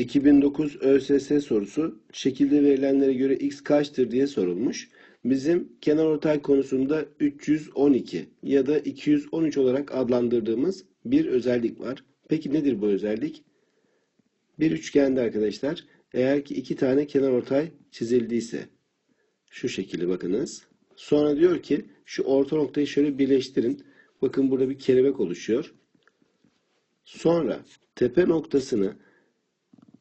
2009 ÖSS sorusu şekilde verilenlere göre x kaçtır diye sorulmuş. Bizim kenarortay konusunda 312 ya da 213 olarak adlandırdığımız bir özellik var. Peki nedir bu özellik? Bir üçgende arkadaşlar eğer ki iki tane kenarortay çizildiyse şu şekilde bakınız. Sonra diyor ki şu orta noktayı şöyle birleştirin. Bakın burada bir kelebek oluşuyor. Sonra tepe noktasını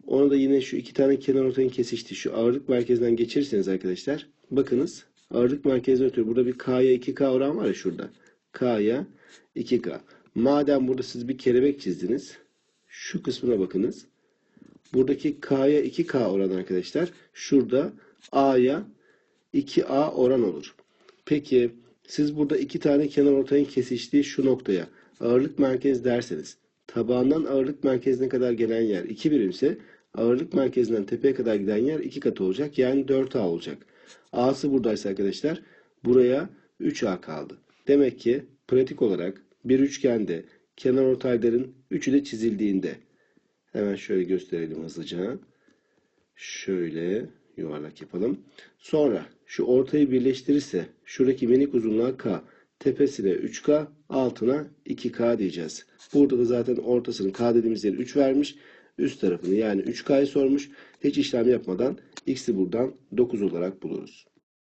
onu da yine şu iki tane kenar ortayın kesiştiği şu ağırlık merkezinden geçirirseniz arkadaşlar bakınız ağırlık merkezine ötürü burada bir K'ya 2K oran var ya şurada. K'ya 2K. Madem burada siz bir kelebek çizdiniz şu kısmına bakınız. Buradaki K'ya 2K oran arkadaşlar şurada A'ya 2A oran olur. Peki siz burada iki tane kenar ortayın kesiştiği şu noktaya ağırlık merkez derseniz tabağından ağırlık merkezine kadar gelen yer 2 birimse ağırlık merkezinden tepeye kadar giden yer 2 katı olacak. Yani 4A olacak. A'sı buradaysa arkadaşlar buraya 3A kaldı. Demek ki pratik olarak bir üçgende kenar ortayların üçü de çizildiğinde hemen şöyle gösterelim hızlıca. Şöyle yuvarlak yapalım. Sonra şu ortayı birleştirirse şuradaki minik uzunluğa K, tepesine 3K, altına 2K diyeceğiz. Burada da zaten ortasının K dediğimiz yeri 3 vermiş. Üst tarafını yani 3K'yı sormuş. Hiç işlem yapmadan X'i buradan 9 olarak buluruz.